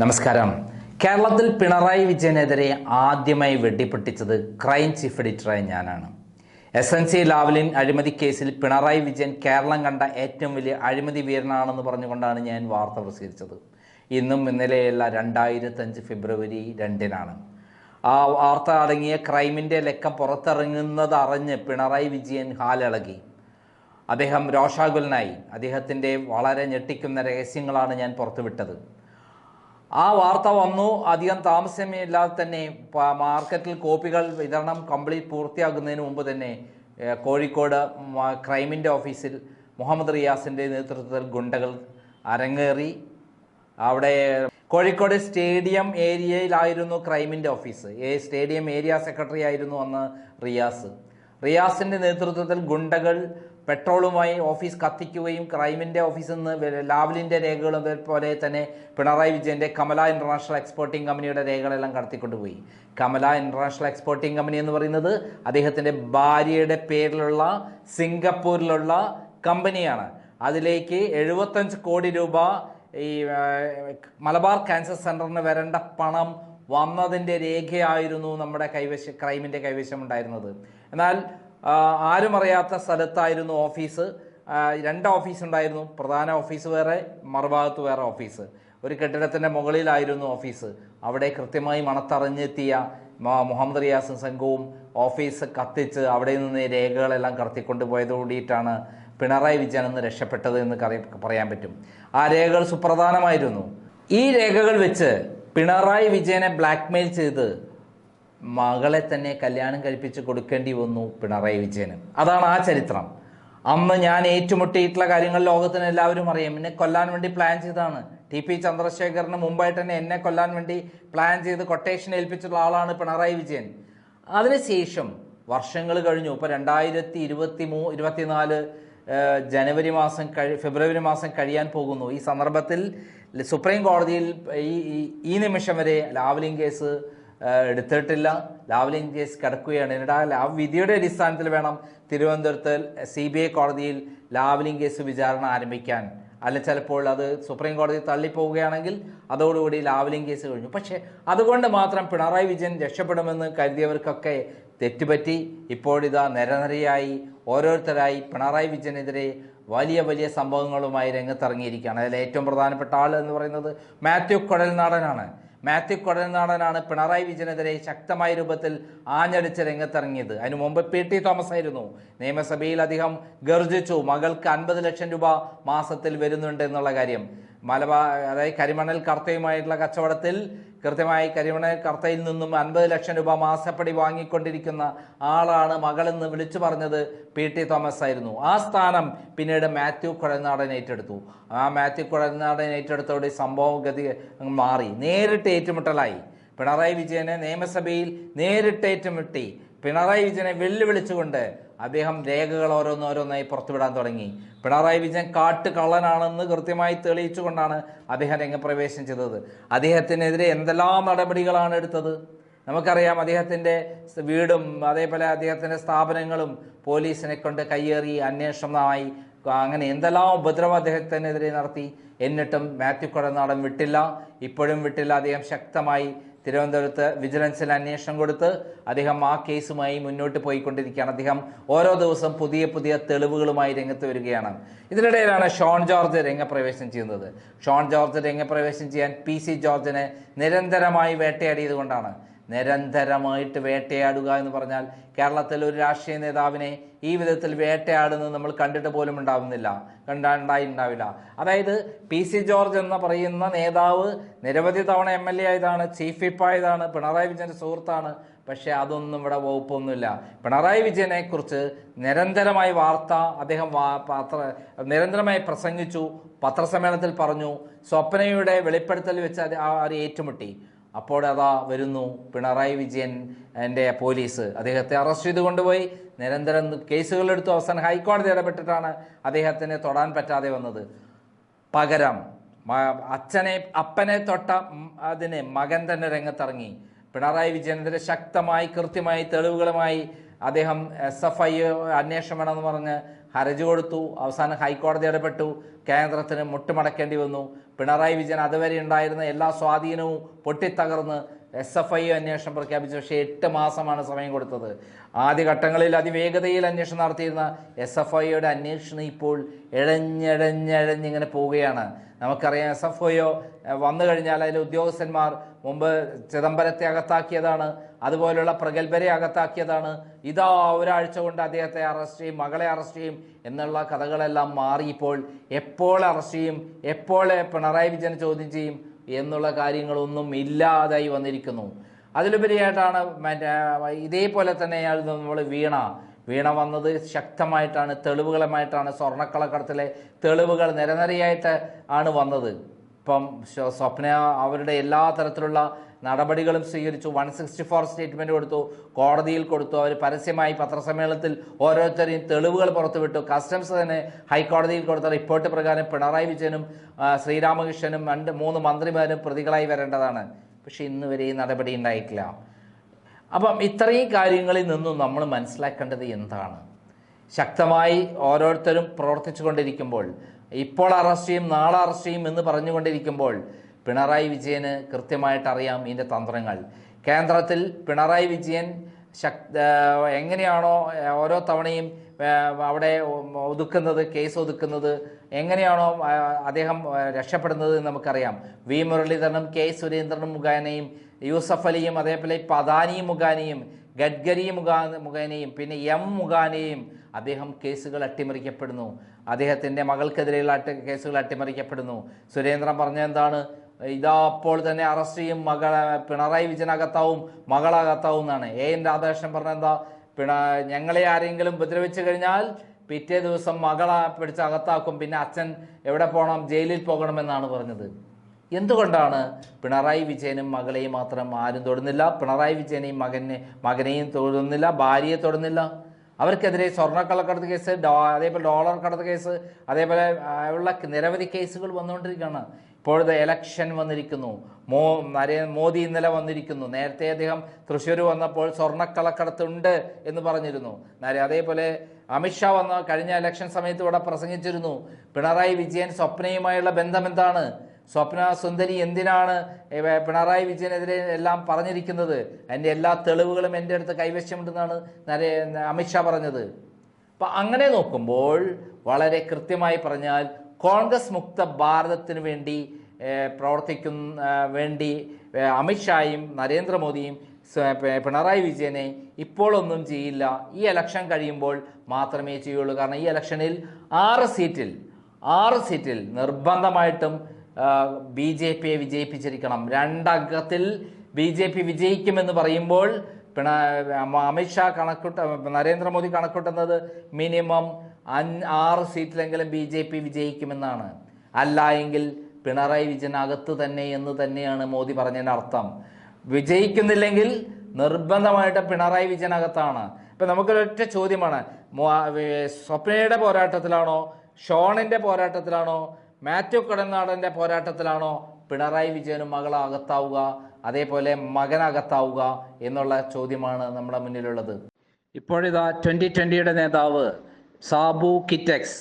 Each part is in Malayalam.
നമസ്കാരം. കേരളത്തിൽ പിണറായി വിജയനെതിരെ ആദ്യമായി വെട്ടിപ്പൊട്ടിച്ചത് ക്രൈം ചീഫ് എഡിറ്ററായ ഞാനാണ്. എസ് എൻ സി ലാവലിൻ അഴിമതി കേസിൽ പിണറായി വിജയൻ കേരളം കണ്ട ഏറ്റവും വലിയ അഴിമതി വീരനാണെന്ന് പറഞ്ഞുകൊണ്ടാണ് ഞാൻ വാർത്ത പ്രസിദ്ധിച്ചത് ഇന്നും ഇന്നലെയുള്ള രണ്ടായിരത്തഞ്ച് ഫെബ്രുവരി രണ്ടിനാണ്. ആ വാർത്ത അടങ്ങിയ ക്രൈമിന്റെ ലക്കം പുറത്തിറങ്ങുന്നത് അറിഞ്ഞ് പിണറായി വിജയൻ ഹാലിളകി. അദ്ദേഹം രോഷാകുലനായി. അദ്ദേഹത്തിന്റെ വളരെ ഞെട്ടിക്കുന്ന രഹസ്യങ്ങളാണ് ഞാൻ പുറത്തുവിട്ടത്. ആ വാർത്ത വന്നു. അധികം താമസമില്ലാതെ തന്നെ മാർക്കറ്റിൽ കോപ്പികൾ വിതരണം കംപ്ലീറ്റ് പൂർത്തിയാകുന്നതിന് മുമ്പ് തന്നെ കോഴിക്കോട് ക്രൈമിന്റെ ഓഫീസിൽ മുഹമ്മദ് റിയാസിന്റെ നേതൃത്വത്തിൽ ഗുണ്ടകൾ അരങ്ങേറി. അവിടെ കോഴിക്കോട് സ്റ്റേഡിയം ഏരിയയിലായിരുന്നു ക്രൈമിന്റെ ഓഫീസ്. ഏ സ്റ്റേഡിയം ഏരിയ സെക്രട്ടറി ആയിരുന്നു അന്ന് റിയാസ്. റിയാസിന്റെ നേതൃത്വത്തിൽ ഗുണ്ടകൾ പെട്രോളുമായി ഓഫീസ് കത്തിക്കുകയും ക്രൈമിന്റെ ഓഫീസിൽ നിന്ന് ലാവലിന്റെ രേഖകളും പോലെ തന്നെ പിണറായി വിജയന്റെ കമല ഇന്റർനാഷണൽ എക്സ്പോർട്ടിംഗ് കമ്പനിയുടെ രേഖകളെല്ലാം കടത്തിക്കൊണ്ടുപോയി. കമല ഇന്റർനാഷണൽ എക്സ്പോർട്ടിംഗ് കമ്പനി എന്ന് പറയുന്നത് അദ്ദേഹത്തിന്റെ ഭാര്യയുടെ പേരിലുള്ള സിംഗപ്പൂരിലുള്ള കമ്പനിയാണ്. അതിലേക്ക് എഴുപത്തഞ്ച് കോടി രൂപ ഈ മലബാർ ക്യാൻസർ സെന്ററിന് വരേണ്ട പണം വന്നതിന്റെ രേഖയായിരുന്നു നമ്മുടെ കൈവശ ക്രൈമിന്റെ കൈവശം ഉണ്ടായിരുന്നത്. എന്നാൽ ആരും അറിയാത്ത സ്ഥലത്തായിരുന്നു ഓഫീസ്. രണ്ട് ഓഫീസ് ഉണ്ടായിരുന്നു. പ്രധാന ഓഫീസ് വേറെ മറുഭാഗത്ത് വേറെ ഓഫീസ്. ഒരു കെട്ടിടത്തിന്റെ മുകളിലായിരുന്നു ഓഫീസ്. അവിടെ കൃത്യമായി മണത്തറിഞ്ഞെത്തിയ മുഹമ്മദ് റിയാസും സംഘവും ഓഫീസ് കത്തിച്ച് അവിടെ നിന്ന് രേഖകളെല്ലാം കടത്തിക്കൊണ്ട് പോയതോടിയിട്ടാണ് പിണറായി വിജയൻ എന്ന് രക്ഷപ്പെട്ടത് എന്ന് പറയാൻ പറ്റും. ആ രേഖകൾ സുപ്രധാനമായിരുന്നു. ഈ രേഖകൾ വെച്ച് പിണറായി വിജയനെ ബ്ലാക്ക്മെയിൽ ചെയ്ത് മകളെ തന്നെ കല്യാണം കഴിപ്പിച്ച് കൊടുക്കേണ്ടി വന്നു പിണറായി വിജയന്. അതാണ് ആ ചരിത്രം. അന്ന് ഞാൻ ഏറ്റുമുട്ടിയിട്ടുള്ള കാര്യങ്ങൾ ലോകത്തിന് എല്ലാവരും അറിയാം. എന്നെ കൊല്ലാൻ വേണ്ടി പ്ലാൻ ചെയ്തതാണ്. ടി പി ചന്ദ്രശേഖറിന് മുമ്പായിട്ട് തന്നെ എന്നെ കൊല്ലാൻ വേണ്ടി പ്ലാൻ ചെയ്ത് കൊട്ടേഷൻ ഏൽപ്പിച്ചിട്ടുള്ള ആളാണ് പിണറായി വിജയൻ. അതിനുശേഷം വർഷങ്ങൾ കഴിഞ്ഞു. ഇപ്പോൾ രണ്ടായിരത്തി ഇരുപത്തി മൂ ഇരുപത്തിനാല് ജനുവരി മാസം കഴി ഫെബ്രുവരി മാസം കഴിയാൻ പോകുന്നു. ഈ സന്ദർഭത്തിൽ സുപ്രീം കോടതിയിൽ ഈ ഈ- നിമിഷം വരെ ലാവലിംഗ് കേസ് എടുത്തിട്ടില്ല. ലാവ്ലിൻ കേസ് കിടക്കുകയാണ്. എന്നിട്ട് ആ വിധിയുടെ അടിസ്ഥാനത്തിൽ വേണം തിരുവനന്തപുരത്ത് സി ബി ഐ കോടതിയിൽ ലാവ്ലിൻ കേസ് വിചാരണ ആരംഭിക്കാൻ. അല്ല ചിലപ്പോൾ അത് സുപ്രീം കോടതി തള്ളിപ്പോവുകയാണെങ്കിൽ അതോടുകൂടി ലാവ്ലിൻ കേസ് കഴിഞ്ഞു. പക്ഷേ അതുകൊണ്ട് മാത്രം പിണറായി വിജയൻ രക്ഷപ്പെടുമെന്ന് കരുതിയവർക്കൊക്കെ തെറ്റുപറ്റി. ഇപ്പോഴിതാ നിരനിരയായി ഓരോരുത്തരായി പിണറായി വിജയനെതിരെ വലിയ വലിയ സംഭവങ്ങളുമായി രംഗത്തിറങ്ങിയിരിക്കുകയാണ്. അതിൽ ഏറ്റവും പ്രധാനപ്പെട്ട ആൾ എന്ന് പറയുന്നത് മാത്യു കുഴൽനാടനാണ് മാത്യു കൊടനാടനാണ് പിണറായി വിജയനെതിരെ ശക്തമായ രൂപത്തിൽ ആഞ്ഞടിച്ച് രംഗത്തിറങ്ങിയത്. അതിനു മുമ്പ് പി ടി തോമസ് ആയിരുന്നു. നിയമസഭയിൽ അദ്ദേഹം ഗർജിച്ചു മകൾക്ക് അൻപത് ലക്ഷം രൂപ മാസത്തിൽ വരുന്നുണ്ട് എന്നുള്ള കാര്യം. മലബാർ അതായത് കരിമണൽ കർത്തയുമായിട്ടുള്ള കച്ചവടത്തിൽ കൃത്യമായി കരിമണൽ കർത്തയിൽ നിന്നും അൻപത് ലക്ഷം രൂപ മാസപ്പടി വാങ്ങിക്കൊണ്ടിരിക്കുന്ന ആളാണ് മകളെന്ന് വിളിച്ചു പറഞ്ഞത് പി ടി തോമസ് ആയിരുന്നു. ആ സ്ഥാനം പിന്നീട് മാത്യു കുഴൽനാടൻ ഏറ്റെടുത്തു. ആ മാത്യു കുഴൽനാടൻ ഏറ്റെടുത്തോടെ സംഭവം ഗതി മാറി. നേരിട്ട് ഏറ്റുമുട്ടലായി. പിണറായി വിജയനെ നിയമസഭയിൽ നേരിട്ട് ഏറ്റുമുട്ടി. പിണറായി വിജയനെ വെല്ലുവിളിച്ചുകൊണ്ട് അദ്ദേഹം രേഖകൾ ഓരോന്നോരോന്നായി പുറത്തുവിടാൻ തുടങ്ങി. പിണറായി വിജയൻ കാട്ടുകള്ളനാണെന്ന് കൃത്യമായി തെളിയിച്ചുകൊണ്ടാണ് അദ്ദേഹം രംഗപ്രവേശം ചെയ്തത്. അദ്ദേഹത്തിനെതിരെ എന്തെല്ലാം നടപടികളാണ് എടുത്തത്? നമുക്കറിയാം അദ്ദേഹത്തിന്റെ വീടും അതേപോലെ അദ്ദേഹത്തിന്റെ സ്ഥാപനങ്ങളും പോലീസിനെ കൊണ്ട് കയ്യേറി അന്വേഷണമായി അങ്ങനെ എന്തെല്ലാം ഉപദ്രവം അദ്ദേഹത്തിനെതിരെ നടത്തി. എന്നിട്ടും മാത്യു കുഴനാടൻ വിട്ടില്ല. ഇപ്പോഴും വിട്ടില്ല. അദ്ദേഹം ശക്തമായി തിരുവനന്തപുരത്ത് വിജിലൻസിൽ അന്വേഷണം കൊടുത്ത് അദ്ദേഹം ആ കേസുമായി മുന്നോട്ട് പോയിക്കൊണ്ടിരിക്കുകയാണ്. അദ്ദേഹം ഓരോ ദിവസം പുതിയ പുതിയ തെളിവുകളുമായി രംഗത്ത് വരികയാണ്. ഇതിനിടയിലാണ് ഷോൺ ജോർജ് രംഗപ്രവേശം ചെയ്യുന്നത്. ഷോൺ ജോർജ് രംഗപ്രവേശം ചെയ്യാൻ പി സി ജോർജിനെ നിരന്തരമായി വേട്ടയാടിയത് കൊണ്ടാണ് നിരന്തരമായിട്ട് വേട്ടയാടുക എന്ന് പറഞ്ഞാൽ കേരളത്തിൽ ഒരു രാഷ്ട്രീയ നേതാവിനെ ഈ വിധത്തിൽ വേട്ടയാടുന്നത് നമ്മൾ കണ്ടിട്ട് പോലും ഉണ്ടാവുന്നില്ല. കണ്ടാണ്ടായി ഉണ്ടാവില്ല അതായത് പി സി ജോർജ് എന്ന് പറയുന്ന നേതാവ് നിരവധി തവണ എം എൽ എ ആയതാണ് ചീഫ് വിപ്പ് ആയതാണ് പിണറായി വിജയന്റെ സുഹൃത്താണ്. പക്ഷേ അതൊന്നും ഇവിടെ വകുപ്പൊന്നുമില്ല. പിണറായി വിജയനെ കുറിച്ച് നിരന്തരമായി വാർത്ത അദ്ദേഹം പത്ര നിരന്തരമായി പ്രസംഗിച്ചു പത്രസമ്മേളനത്തിൽ പറഞ്ഞു സ്വപ്നയുടെ വെളിപ്പെടുത്തൽ വെച്ച് അത് ഏറ്റുമുട്ടി. അപ്പോൾ അതാ വരുന്നു പിണറായി വിജയൻ എന്റെ പോലീസ്. അദ്ദേഹത്തെ അറസ്റ്റ് ചെയ്ത് കൊണ്ടുപോയി. നിരന്തരം കേസുകളെടുത്തു. അവസാനം ഹൈക്കോടതി ഇടപെട്ടിട്ടാണ് അദ്ദേഹത്തിനെ തൊടാൻ പറ്റാതെ വന്നത്. പകരം അച്ഛനെ അപ്പനെ തൊട്ട അതിന് മകൻ തന്നെ രംഗത്തിറങ്ങി. പിണറായി വിജയനെതിരെ ശക്തമായി കൃത്യമായി തെളിവുകളുമായി അദ്ദേഹം എസ് എഫ് ഐ അന്വേഷണം വേണമെന്ന് പറഞ്ഞ് ഹർജി കൊടുത്തു. അവസാനം ഹൈക്കോടതി ഇടപെട്ടു. കേന്ദ്രത്തിന് മുട്ടുമടക്കേണ്ടി വന്നു. പിണറായി വിജയൻ അതുവരെ ഉണ്ടായിരുന്ന എല്ലാ സ്വാധീനവും പൊട്ടിത്തകർന്ന് എസ് എഫ് ഐ അന്വേഷണം പ്രഖ്യാപിച്ചു. പക്ഷേ എട്ട് മാസമാണ് സമയം കൊടുത്തത്. ആദ്യഘട്ടങ്ങളിൽ അതിവേഗതയിൽ അന്വേഷണം നടത്തിയിരുന്ന എസ് എഫ് ഐയുടെ അന്വേഷണം ഇപ്പോൾ ഇഴഞ്ഞിഴഞ്ഞിഴഞ്ഞിങ്ങനെ പോവുകയാണ്. നമുക്കറിയാം എസ് എഫ് ഐയോ വന്നു കഴിഞ്ഞാൽ അതിലെ ഉദ്യോഗസ്ഥന്മാർ മുമ്പ് ചിദംബരത്തെ അകത്താക്കിയതാണ്. അതുപോലെയുള്ള പ്രഗത്ഭരെ അകത്താക്കിയതാണ്. ഇതാ ഒരാഴ്ച കൊണ്ട് അദ്ദേഹത്തെ അറസ്റ്റ് ചെയ്യും മകളെ അറസ്റ്റ് ചെയ്യും എന്നുള്ള കഥകളെല്ലാം മാറി ഇപ്പോൾ എപ്പോൾ അറസ്റ്റ് ചെയ്യും എപ്പോൾ പിണറായി വിജയൻ ചോദ്യം ചെയ്യും എന്നുള്ള കാര്യങ്ങളൊന്നും ഇല്ലാതായി വന്നിരിക്കുന്നു. അതിലുപരിയായിട്ടാണ് മറ്റേ ഇതേപോലെ തന്നെ നമ്മൾ വീണ. വീണ വന്നത് ശക്തമായിട്ടാണ് തെളിവുകളുമായിട്ടാണ് സ്വർണക്കളക്കടത്തിലെ തെളിവുകൾ നിരനിരയായിട്ട് ആണ് വന്നത്. ഇപ്പം സ്വപ്ന അവരുടെ എല്ലാ തരത്തിലുള്ള നടപടികളും സ്വീകരിച്ചു. വൺ സിക്സ്റ്റി ഫോർ സ്റ്റേറ്റ്മെന്റ് കൊടുത്തു. കോടതിയിൽ കൊടുത്തു. അവർ പരസ്യമായി പത്രസമ്മേളനത്തിൽ ഓരോരുത്തരെയും തെളിവുകൾ പുറത്തുവിട്ടു. കസ്റ്റംസ് തന്നെ ഹൈക്കോടതിയിൽ കൊടുത്ത റിപ്പോർട്ട് പ്രകാരം പിണറായി വിജയനും ശ്രീരാമകൃഷ്ണനും രണ്ട് മൂന്ന് മന്ത്രിമാരും പ്രതികളായി വരേണ്ടതാണ്. പക്ഷേ ഇന്ന് വരെ ഈ നടപടി ഉണ്ടായിട്ടില്ല. അപ്പം ഇത്രയും കാര്യങ്ങളിൽ നിന്നും നമ്മൾ മനസ്സിലാക്കേണ്ടത് എന്താണ്? ശക്തമായി ഓരോരുത്തരും പ്രവർത്തിച്ചു കൊണ്ടിരിക്കുമ്പോൾ ഇപ്പോൾ അറസ്റ്റ് ചെയ്യും നാളെ അറസ്റ്റ് ചെയ്യും എന്ന് പറഞ്ഞുകൊണ്ടിരിക്കുമ്പോൾ പിണറായി വിജയന് കൃത്യമായിട്ട് അറിയാം ഇതിന്റെ തന്ത്രങ്ങൾ. കേന്ദ്രത്തിൽ പിണറായി വിജയൻ ശക് എങ്ങനെയാണോ ഓരോ തവണയും അവിടെ ഒതുക്കുന്നത് കേസ് ഒതുക്കുന്നത് എങ്ങനെയാണോ അദ്ദേഹം രക്ഷപ്പെടുന്നത് നമുക്കറിയാം. വി. മുരളീധരനും കെ. സുരേന്ദ്രനും മുഖേനയും യൂസഫ് അലിയും അതേപോലെ പദാനി മുഖാനയും ഗഡ്കരി മുഖാ മുഖേനയും പിന്നെ എം മുഖാനയും അദ്ദേഹം കേസുകൾ അട്ടിമറിക്കപ്പെടുന്നു. അദ്ദേഹത്തിന്റെ മകൾക്കെതിരെയുള്ള കേസുകൾ അട്ടിമറിക്കപ്പെടുന്നു. സുരേന്ദ്രൻ പറഞ്ഞ എന്താണ്? ഇതാ അപ്പോൾ തന്നെ അറസ്റ്റ് ചെയ്യും മകൾ പിണറായി വിജയൻ അകത്താവും മകളകത്താവും എന്നാണ്. എ എൻ രാധാകൃഷ്ണൻ പറഞ്ഞ എന്താ? പിണ ഞങ്ങളെ ആരെങ്കിലും ഉപദ്രവിച്ചു കഴിഞ്ഞാൽ പിറ്റേ ദിവസം മകളെ പിടിച്ച് അകത്താക്കും പിന്നെ അച്ഛൻ എവിടെ പോകണം ജയിലിൽ പോകണമെന്നാണ് പറഞ്ഞത്. എന്തുകൊണ്ടാണ് പിണറായി വിജയനും മകളെയും മാത്രം ആരും തൊടുന്നില്ല? പിണറായി വിജയനെയും മകനെ മകനെയും തൊടുന്നില്ല ഭാര്യയെ തൊടുന്നില്ല. അവർക്കെതിരെ സ്വർണക്കള്ളക്കടത്ത് കേസ് അതേപോലെ ഡോളർ കടത്ത് കേസ് അതേപോലെ ഉള്ള നിരവധി കേസുകൾ വന്നുകൊണ്ടിരിക്കുകയാണ്. ഇപ്പോഴത്തെ എലക്ഷൻ വന്നിരിക്കുന്നു. മോ നരേ മോദി ഇന്നലെ വന്നിരിക്കുന്നു. നേരത്തെ അദ്ദേഹം തൃശ്ശൂർ വന്നപ്പോൾ സ്വർണക്കളക്കടത്തുണ്ട് എന്ന് പറഞ്ഞിരുന്നു. നരേ അതേപോലെ അമിത്ഷാ വന്ന കഴിഞ്ഞ എലക്ഷൻ സമയത്ത് ഇവിടെ പ്രസംഗിച്ചിരുന്നു. പിണറായി വിജയൻ സ്വപ്നയുമായുള്ള ബന്ധം എന്താണ് സ്വപ്ന സുന്ദരി എന്തിനാണ് പിണറായി വിജയനെതിരെ എല്ലാം പറഞ്ഞിരിക്കുന്നത്? അതിന്റെ എല്ലാ തെളിവുകളും എന്റെ അടുത്ത് കൈവശമുണ്ടെന്നാണ് നരേ അമിത്ഷാ പറഞ്ഞത്. അപ്പം അങ്ങനെ നോക്കുമ്പോൾ വളരെ കൃത്യമായി പറഞ്ഞാൽ കോൺഗ്രസ് മുക്ത ഭാരതത്തിന് വേണ്ടി പ്രവർത്തിക്കുന്ന വേണ്ടി അമിത്ഷായും നരേന്ദ്രമോദിയും പിണറായി വിജയനെ ഇപ്പോഴൊന്നും ചെയ്യില്ല. ഈ ഇലക്ഷൻ കഴിയുമ്പോൾ മാത്രമേ ചെയ്യുള്ളൂ. കാരണം ഈ ഇലക്ഷനിൽ ആറ് സീറ്റിൽ ആറ് സീറ്റിൽ നിർബന്ധമായിട്ടും ബി ജെ പിയെ വിജയിപ്പിച്ചിരിക്കണം. രണ്ടംഗത്തിൽ ബി ജെ പി വിജയിക്കുമെന്ന് പറയുമ്പോൾ പിണ അമ- അമിത്ഷാ കണക്കൂട്ട നരേന്ദ്രമോദി കണക്കൂട്ടുന്നത് മിനിമം ആറ് സീറ്റിലെങ്കിലും ബി ജെ പി വിജയിക്കുമെന്നാണ്. അല്ല എങ്കിൽ പിണറായി വിജയൻ അകത്ത് തന്നെ എന്ന് തന്നെയാണ് മോദി പറഞ്ഞതിന്റെ അർത്ഥം. വിജയിക്കുന്നില്ലെങ്കിൽ നിർബന്ധമായിട്ട് പിണറായി വിജയൻ അകത്താണ്. ഇപ്പം നമുക്കൊരൊറ്റ ചോദ്യമാണ്. സ്വപ്നയുടെ പോരാട്ടത്തിലാണോ ഷോണിന്റെ പോരാട്ടത്തിലാണോ മാത്യു കടനാടന്റെ പോരാട്ടത്തിലാണോ പിണറായി വിജയനും മകൾ അകത്താവുക അതേപോലെ മകനകത്താവുക എന്നുള്ള ചോദ്യമാണ് നമ്മുടെ മുന്നിലുള്ളത്. ഇപ്പോഴിതാ ട്വന്റി ട്വന്റിയുടെ നേതാവ് സാബു കിറ്റക്സ്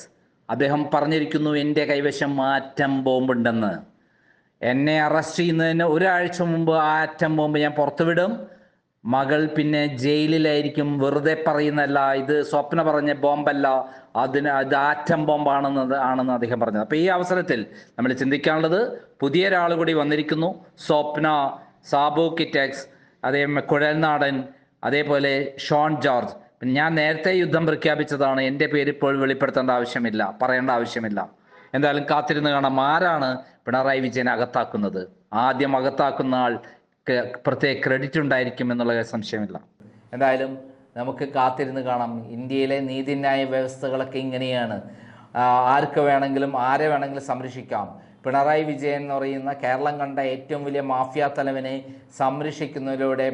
അദ്ദേഹം പറഞ്ഞിരിക്കുന്നു എന്റെ കൈവശം ആറ്റം ബോംബുണ്ടെന്ന്. എന്നെ അറസ്റ്റ് ചെയ്യുന്നതിന് ഒരാഴ്ച മുമ്പ് ആ ആറ്റം ബോംബ് ഞാൻ പുറത്തുവിടും. മകൾ പിന്നെ ജയിലിലായിരിക്കും വെറുതെ പറയുന്നല്ല ഇത് സ്വപ്ന പറഞ്ഞ ബോംബല്ല അതിന് അത് ആറ്റം ബോംബാണെന്ന് ആണെന്ന് അദ്ദേഹം പറഞ്ഞത്. അപ്പോൾ ഈ അവസരത്തിൽ നമ്മൾ ചിന്തിക്കാനുള്ളത് പുതിയ ഒരാൾ കൂടി വന്നിരിക്കുന്നു സ്വപ്ന സാബു കിറ്റക്സ് അതേ കുഴൽനാടൻ അതേപോലെ ഷോൺ ജോർജ്. ഞാൻ നേരത്തെ യുദ്ധം പ്രഖ്യാപിച്ചതാണ്. എന്റെ പേര് ഇപ്പോൾ വെളിപ്പെടുത്തേണ്ട ആവശ്യമില്ല. പറയേണ്ട ആവശ്യമില്ല. എന്തായാലും കാത്തിരുന്ന് കാണാം ആരാണ് പിണറായി വിജയനെ അകത്താക്കുന്നത്. ആദ്യം അകത്താക്കുന്ന ആൾ പ്രത്യേക ക്രെഡിറ്റ് ഉണ്ടായിരിക്കും എന്നുള്ള സംശയമില്ല. എന്തായാലും നമുക്ക് കാത്തിരുന്ന് കാണാം. ഇന്ത്യയിലെ നീതിന്യായ വ്യവസ്ഥകളൊക്കെ ഇങ്ങനെയാണ്. ആർക്ക് വേണമെങ്കിലും ആരെ വേണമെങ്കിലും സംരക്ഷിക്കാം. പിണറായി വിജയൻ എന്ന് പറയുന്ന കേരളം കണ്ട ഏറ്റവും വലിയ മാഫിയ തലവനെ സംരക്ഷിക്കുന്നതിലൂടെ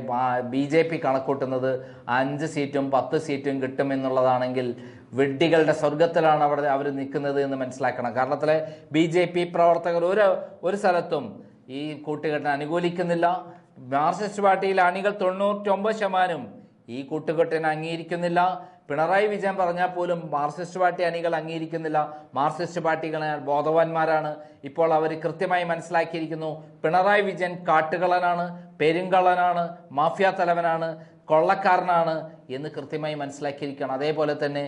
ബി ജെ പി കണക്കൂട്ടുന്നത് അഞ്ച് സീറ്റും പത്ത് സീറ്റും കിട്ടുമെന്നുള്ളതാണെങ്കിൽ വെഡ്ഡികളുടെ സ്വർഗത്തിലാണ് അവിടെ അവർ നിൽക്കുന്നത് എന്ന് മനസ്സിലാക്കണം. കേരളത്തിലെ ബി ജെ പി പ്രവർത്തകർ ഒരു ഒരു സ്ഥലത്തും ഈ കൂട്ടുകെട്ടിനെ അനുകൂലിക്കുന്നില്ല. മാർക്സിസ്റ്റ് പാർട്ടിയിലെ അണികൾ തൊണ്ണൂറ്റൊമ്പത് ശതമാനം ഈ കൂട്ടുകെട്ടിനെ അംഗീകരിക്കുന്നില്ല. പിണറായി വിജയൻ പറഞ്ഞാൽ പോലും മാർക്സിസ്റ്റ് പാർട്ടി അണികൾ അംഗീകരിക്കുന്നില്ല. മാർക്സിസ്റ്റ് പാർട്ടികൾ ബോധവാന്മാരാണ്. ഇപ്പോൾ അവർ കൃത്യമായി മനസ്സിലാക്കിയിരിക്കുന്നു പിണറായി വിജയൻ കാട്ടുകളനാണ് പെരുങ്കള്ളനാണ് മാഫിയ തലവനാണ് കൊള്ളക്കാരനാണ് എന്ന് കൃത്യമായി മനസ്സിലാക്കിയിരിക്കുകയാണ്. അതേപോലെ തന്നെ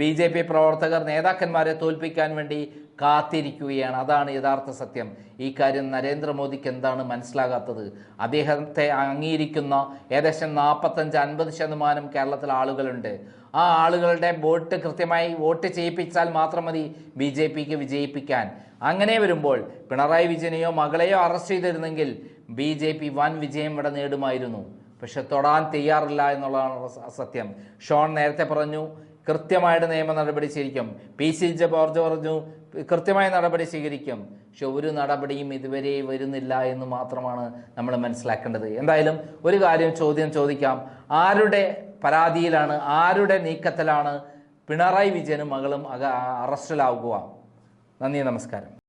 ബി ജെ പി പ്രവർത്തകർ നേതാക്കന്മാരെ തോൽപ്പിക്കാൻ വേണ്ടി കാത്തിരിക്കുകയാണ്. അതാണ് യഥാർത്ഥ സത്യം. ഈ കാര്യം നരേന്ദ്രമോദിക്ക് എന്താണ് മനസ്സിലാകാത്തത്? അദ്ദേഹത്തെ അംഗീകരിക്കുന്ന ഏകദേശം നാൽപ്പത്തഞ്ച് അൻപത് ശതമാനം കേരളത്തിലെ ആളുകളുണ്ട്. ആ ആളുകളുടെ വോട്ട് കൃത്യമായി വോട്ട് ചെയ്യിപ്പിച്ചാൽ മാത്രം മതി ബി ജെ പിക്ക് വിജയിപ്പിക്കാൻ. അങ്ങനെ വരുമ്പോൾ പിണറായി വിജയനെയോ മകളെയോ അറസ്റ്റ് ചെയ്തിരുന്നെങ്കിൽ ബി ജെ പി വൻ വിജയം ഇവിടെ നേടുമായിരുന്നു. പക്ഷെ തൊടാൻ തയ്യാറില്ല എന്നുള്ളതാണ് സത്യം. ഷോൺ നേരത്തെ പറഞ്ഞു കൃത്യമായിട്ട് നിയമ നടപടി സ്വീകരിക്കും. പി സി ജോർജ് പറഞ്ഞു കൃത്യമായ നടപടി സ്വീകരിക്കും. പക്ഷെ ഒരു നടപടിയും ഇതുവരെ വരുന്നില്ല എന്ന് മാത്രമാണ് നമ്മൾ മനസ്സിലാക്കേണ്ടത്. എന്തായാലും ഒരു കാര്യം ചോദ്യം ചോദിക്കാം. ആരുടെ പരാതിയിലാണ് ആരുടെ നീക്കത്തിലാണ് പിണറായി വിജയനും മകളും അറസ്റ്റിലാവുക? നന്ദി നമസ്കാരം.